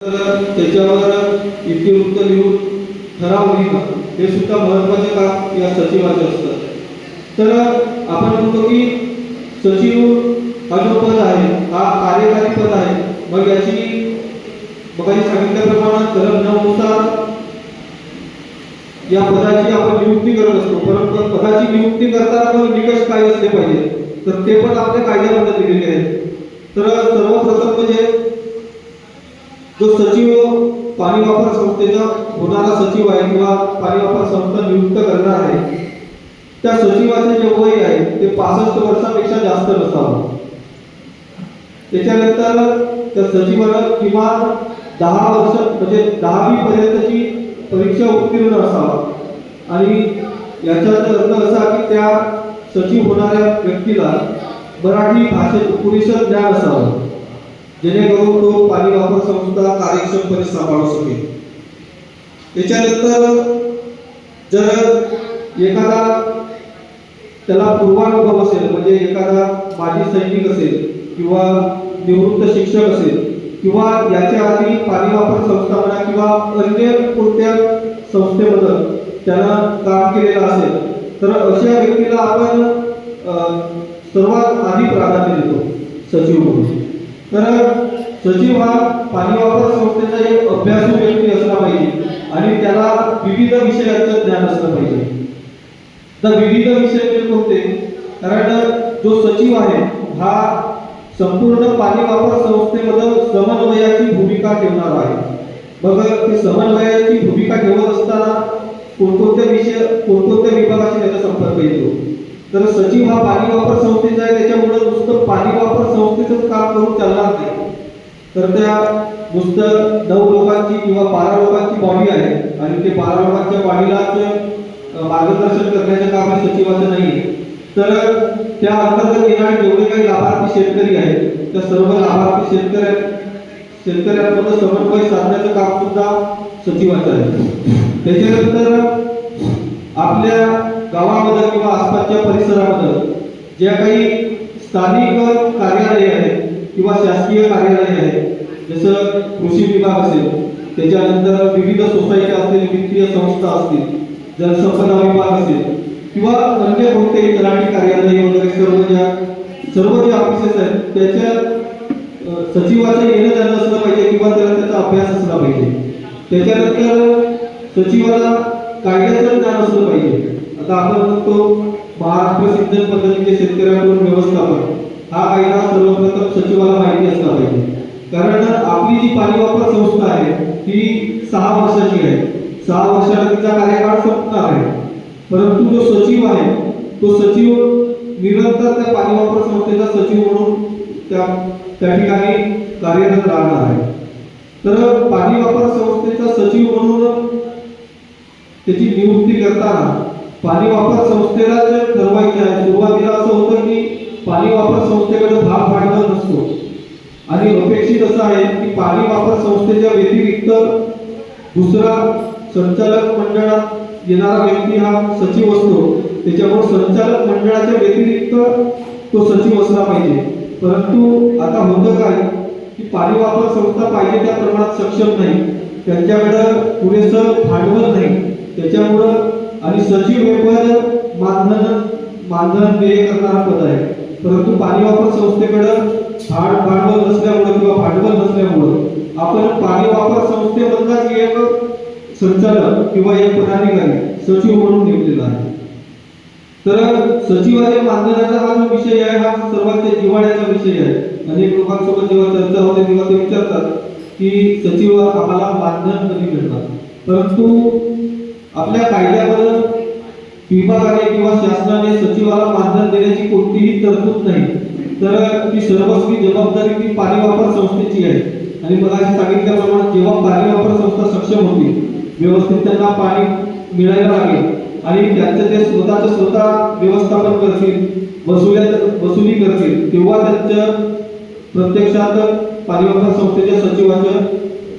त्याच्यावर इतिवृत्त लिहून ठराव लिहिणं हे सुद्धा महत्त्वाचे काम या सचिवाचे असतं. तर आपण म्हणतो की सचिव हा जो पद आहे हा कार्यकारी पद आहे मग याची मगाशी सांगितल्याप्रमाणे कलम नऊनुसार या पदाची आपण नियुक्ती करत असतो. परंतु पदाची नियुक्ती करताना मग निकष काय असले पाहिजे तर ते पण आपल्या कायद्यामध्ये दिलेले आहेत. तर सर्वप्रथम म्हणजे जो सचिव पाणी वापर संस्थेचा होणारा सचिव आहे किंवा पाणी वापर संस्था नियुक्त करणार आहे त्या सचिवाचे जे वय आहे ते पासष्ट वर्षापेक्षा जास्त नसावं. त्याच्यानंतर त्या सचिवाला किमान दहा वर्ष म्हणजे दहावी पर्यंतची परीक्षा उत्तीर्ण असावा. आणि याचा अर्थ असा की त्या सचिव होणाऱ्या व्यक्तीला मराठी भाषेत पुरेसं ज्ञान असावं. जेणेकरून तो पाणी वापर संस्था कार्यक्षमपणे सांभाळू शकेल. त्याच्यानंतर जर एखादा त्याला पूर्वानुभव असेल म्हणजे एखादा माजी सैनिक असेल किंवा निवृत्त शिक्षक असेल किंवा याच्या आधी पाणी वापर संस्था म्हणा किंवा अन्य कोणत्या संस्थेमध्ये त्यानं काम केलेलं असेल तर अशा व्यक्तीला आपण सर्वात आधी प्राधान्य देतो सचिव म्हणून. तर सचिव हा पाणी वापर संस्थेचा एक अभ्यासू व्यक्ती असला पाहिजे आणि त्याला विविध विषयाचं ज्ञान असलं पाहिजे. तर विविध विषय म्हणजे कोणते? कारण जो सचिव आहे हा संपूर्ण पाणी वापर संस्थेमध्ये समन्वयाची भूमिका ठेवणार आहे. मग ते समन्वयाची भूमिका ठेवत असताना कोणकोणत्या विषय कोणकोणत्या विभागाशी त्याचा संपर्क येतो? तर सचिव हा पाणी वापर संस्थेचा आहे त्याच्यामुळे नुसतं पाणी वापर संस्थेचंच काम करून त्याला तर त्या नुसतं नऊ लोकांची किंवा बारा लोकांची बॉडी आहे आणि ते बारा लोकांच्या बॉडीलाच मार्गदर्शन करण्याचे काम सचिवाचं नाही तर त्या अंतर्गत येणारे जेवढे काही लाभार्थी शेतकरी आहेत त्या सर्व लाभार्थी शेतकऱ्या शेतकऱ्यांमध्ये समन्वय साधण्याचं काम सुद्धा सचिवाचं आहे. त्याच्यानंतर आपल्या गावामध्ये किंवा आसपासच्या परिसरामध्ये ज्या काही स्थानिक कार्यालय आहेत किंवा शासकीय कार्यालय आहेत जसं कृषी विभाग असेल त्याच्यानंतर विविध सोसायटी असतील वित्तीय संस्था असतील जलसंपदा विभाग असेल किंवा अन्य कोणतेही तलाठी कार्यालय वगैरे सर्व ज्या सर्व जे ऑफिसेस आहेत त्याच्या सचिवाचं येणं जाणं असलं पाहिजे किंवा त्याला त्याचा अभ्यास असला पाहिजे. त्याच्यानंतर सचिवाला कायद्याचं ज्ञान असलं पाहिजे. आता आपण म्हणतो महाराष्ट्र सिंचन पद्धतीचे शेतकऱ्यांकडून व्यवस्थापन. हा कायदा सर्वप्रथम सचिवाला माहिती असला पाहिजे. कारण आपली जी पाणी वापर संस्था आहे ती सहा वर्षाची आहे. सहा वर्षाला तिचा कार्यकाळ संपणार आहे. परंतु जो सचिव आहे तो सचिव निरंतर त्या पाणी वापर संस्थेचा सचिव म्हणून त्या त्या ठिकाणी कार्यरत राहणार आहे. तर पाणी वापर संस्थेचा सचिव म्हणून त्याची नियुक्ती करताना पाणी वापर संस्थेलाच ठरवायचे आहे सुरुवातीला असं होतं की पाणी वापर संस्थेकडे भाग पाडणार नसतो. आणि अपेक्षित असं आहे की पाणी वापर संस्थेच्या व्यतिरिक्त दुसरा संचालक मंडळात येणारा व्यक्ती हा सचिव असतो. त्याच्यामुळे संचालक मंडळाच्या व्यतिरिक्त तो सचिव असला पाहिजे. परंतु आता होतं काय की पाणी वापर संस्था पाहिजे त्या प्रमाणात सक्षम नाही. त्यांच्याकडं पुरेसं भांडवल नाही. त्याच्यामुळं आणि सचिव हे पद मानधन मानधन देय करणारा पद आहे. परंतु पाणी वापर संस्थेकडं भाड भांडवल नसल्यामुळे किंवा भांडवल नसल्यामुळं आपण पाणी वापर संस्थेमधलाच एक संचालक किंवा एक पदाधिकारी सचिव म्हणून नेमलेला आहे. तर सचिवाच्या मानधनाचा हा जो विषय आहे हा सर्वात जिव्हाळ्याचा विषय आहे. अनेक लोकांसोबत जेव्हा चर्चा होते तेव्हा ते विचारतात की सचिव आम्हाला मानधन कधी मिळणार परंतु आपल्या कायद्यामध्ये विभागाने किंवा शासनाने सचिवाला मानधन देण्याची कोणतीही तरतूद नाही. तर ती सर्वस्वी जबाबदारी ती पाणी वापर संस्थेची आहे. आणि मला सांगितल्याप्रमाणे जेव्हा पाणी वापर संस्था सक्षम होती व्यवस्थित त्यांना पाणी मिळायला लागेल आणि त्यांचं ते स्वतःचं स्वतः व्यवस्थापन करतील वसुल्या वसुली करतील तेव्हा त्यांचं प्रत्यक्षात पाणी वापर संस्थेच्या सचिवाचं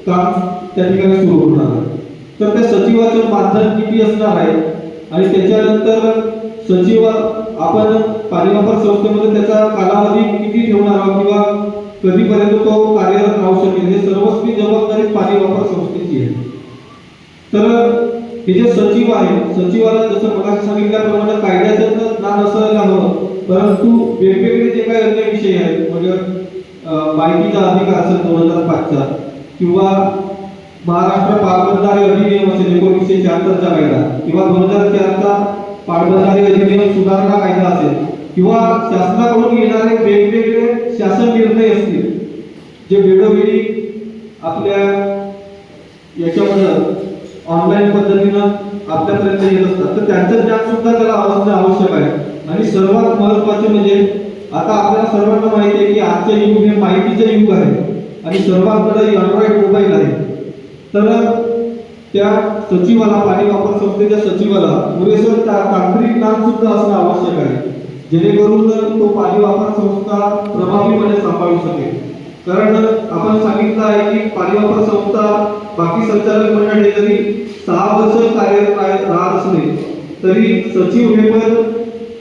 काम त्या ठिकाणी सुरू होणार आहे. तर त्या सचिवाचं मानधन किती असणार आहे? आणि त्याच्यानंतर सचिव आपण पाणी वापर संस्थेमध्ये त्याचा कालावधी किती ठेवणार आहोत किंवा कधीपर्यंत तो कार्यरत राहू शकेल? हे सर्वस्वी जबाबदारी पाणी वापर संस्थेची आहे. तर हे जे सचिव आहे सचिवाला जसं मला सांगितल्याप्रमाणे कायद्याचं तर ज्ञान असायला हवं परंतु वेगवेगळे जे काही अन्य विषय आहेत म्हणजे माहितीचा अधिकार असेल दोन हजार पाचचा किंवा महाराष्ट्र पाटबंधारे अधिनियम असेल एकोणीसशे शहात्तरचा कायदा किंवा दोन हजार चारचा पाटबंधारे अधिनियम सुधारणा कायदा असेल किंवा शासनाकडून येणारे वेगवेगळे शासन निर्णय असतील जे वेळोवेळी आपल्या याच्यामध्ये ऑनलाईन पद्धतीनं आपल्यापर्यंत येत असतात. तर त्यांचं ज्ञान सुद्धा त्याला असणं आवश्यक आहे. आणि सर्वात महत्त्वाचे म्हणजे आता आपल्याला सर्वांना माहिती आहे की आजचं युग हे माहितीचं युग आहे. आणि सर्वांकडे अँड्रॉइड मोबाईल आहे तर त्या सचिवाला पाणी वापर संस्थेच्या सचिवाला पुरेसं तांत्रिक ज्ञान सुद्धा असणं आवश्यक आहे. जेणेकरून तो पाणी वापर संस्था प्रभावीपणे सांभाळू शकेल. कारण आपण सांगितलं आहे की पाणी वापर संस्था बाकी संचालक मंडळ हे जरी सहा वर्ष कार्यरत राहत असले तरी सचिव हे पण